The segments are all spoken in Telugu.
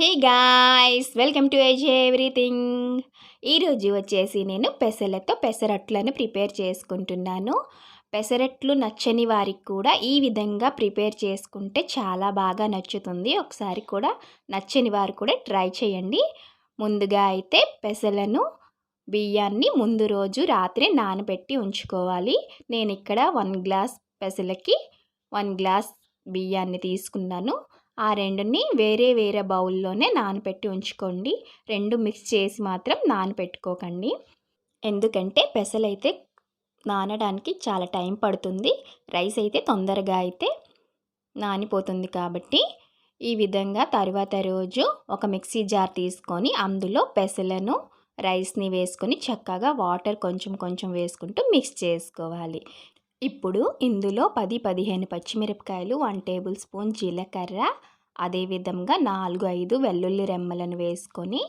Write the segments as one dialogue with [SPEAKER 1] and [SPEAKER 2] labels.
[SPEAKER 1] Hey guys welcome to age everything. ఈరోజు వచ్చేసి నేను పెసలతో పెసరట్లను ప్రిపేర్ చేసుకుంటున్నాను. పెసరట్లు నచ్చని వారికి కూడా ఈ విధంగా ప్రిపేర్ చేసుకుంటే చాలా బాగా నచ్చుతుంది. ఒకసారి కూడా నచ్చని వారు కూడా ట్రై చేయండి. ముందుగా అయితే పెసలను బియ్యాన్ని ముందు రోజు రాత్రి నానబెట్టి ఉంచుకోవాలి. నేను ఇక్కడ వన్ గ్లాస్ పెసలకి వన్ గ్లాస్ బియ్యాన్ని తీసుకున్నాను. ఆ రెండుని వేరే వేరే బౌల్లోనే నానపెట్టి ఉంచుకోండి. రెండు మిక్స్ చేసి మాత్రం నానపెట్టుకోకండి. ఎందుకంటే పెసలైతే నానడానికి చాలా టైం పడుతుంది. రైస్ అయితే తొందరగా అయితే నానిపోతుంది కాబట్టి ఈ విధంగా తర్వాత రోజు ఒక మిక్సీ జార్ తీసుకొని అందులో పెసలను రైస్ని వేసుకొని చక్కగా వాటర్ కొంచెం కొంచెం వేసుకుంటూ మిక్స్ చేసుకోవాలి. ఇప్పుడు ఇందులో పది పదిహేను పచ్చిమిరపకాయలు వన్ టేబుల్ స్పూన్ జీలకర్ర అదేవిధంగా నాలుగు ఐదు వెల్లుల్లి రెమ్మలను వేసుకొని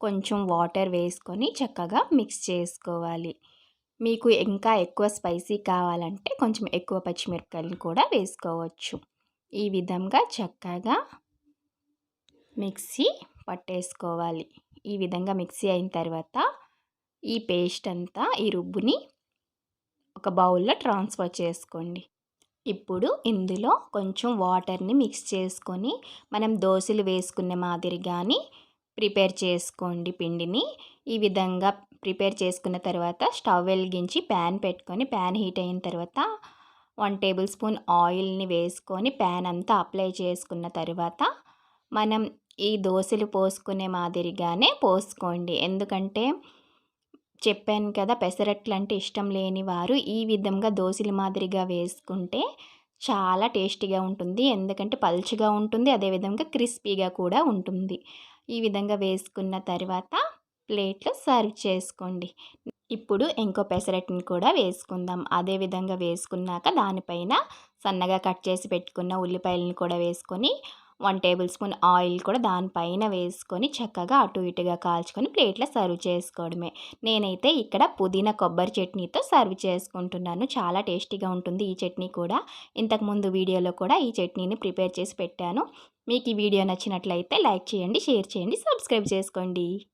[SPEAKER 1] కొంచెం వాటర్ వేసుకొని చక్కగా మిక్స్ చేసుకోవాలి. మీకు ఇంకా ఎక్కువ స్పైసీ కావాలంటే కొంచెం ఎక్కువ పచ్చిమిరపకాయలను కూడా వేసుకోవచ్చు. ఈ విధంగా చక్కగా మిక్సీ పట్టేసుకోవాలి. ఈ విధంగా మిక్సీ అయిన తర్వాత ఈ పేస్ట్ అంతా ఈ రుబ్బుని ఒక బౌల్లో ట్రాన్స్ఫర్ చేసుకోండి. ఇప్పుడు ఇందులో కొంచెం వాటర్ని మిక్స్ చేసుకొని మనం దోశలు వేసుకునే మాదిరి కానీ ప్రిపేర్ చేసుకోండి పిండిని. ఈ విధంగా ప్రిపేర్ చేసుకున్న తర్వాత స్టవ్ వెలిగించి ప్యాన్ పెట్టుకొని ప్యాన్ హీట్ అయిన తర్వాత వన్ టేబుల్ స్పూన్ ఆయిల్ని వేసుకొని ప్యాన్ అంతా అప్లై చేసుకున్న తర్వాత మనం ఈ దోశలు పోసుకునే మాదిరిగానే పోసుకోండి. ఎందుకంటే చెప్పాను కదా పెసరట్లు అంటే ఇష్టం లేని వారు ఈ విధంగా దోశల మాదిరిగా వేసుకుంటే చాలా టేస్టీగా ఉంటుంది. ఎందుకంటే పల్చగా ఉంటుంది అదేవిధంగా క్రిస్పీగా కూడా ఉంటుంది. ఈ విధంగా వేసుకున్న తర్వాత ప్లేట్లో సర్వ్ చేసుకోండి. ఇప్పుడు ఇంకో పెసరట్ని కూడా వేసుకుందాం. అదే విధంగా వేసుకున్నాక దానిపైన సన్నగా కట్ చేసి పెట్టుకున్న ఉల్లిపాయలను కూడా వేసుకొని వన్ టేబుల్ స్పూన్ ఆయిల్ కూడా దానిపైన వేసుకొని చక్కగా అటు ఇటుగా కాల్చుకొని ప్లేట్లో సర్వ్ చేసుకోవడమే. నేనైతే ఇక్కడ పుదీనా కొబ్బరి చట్నీతో సర్వ్ చేసుకుంటున్నాను. చాలా టేస్టీగా ఉంటుంది ఈ చట్నీ కూడా. ఇంతకుముందు వీడియోలో కూడా ఈ చట్నీని ప్రిపేర్ చేసి పెట్టాను. మీకు ఈ వీడియో నచ్చినట్లయితే లైక్ చేయండి షేర్ చేయండి సబ్స్క్రైబ్ చేసుకోండి.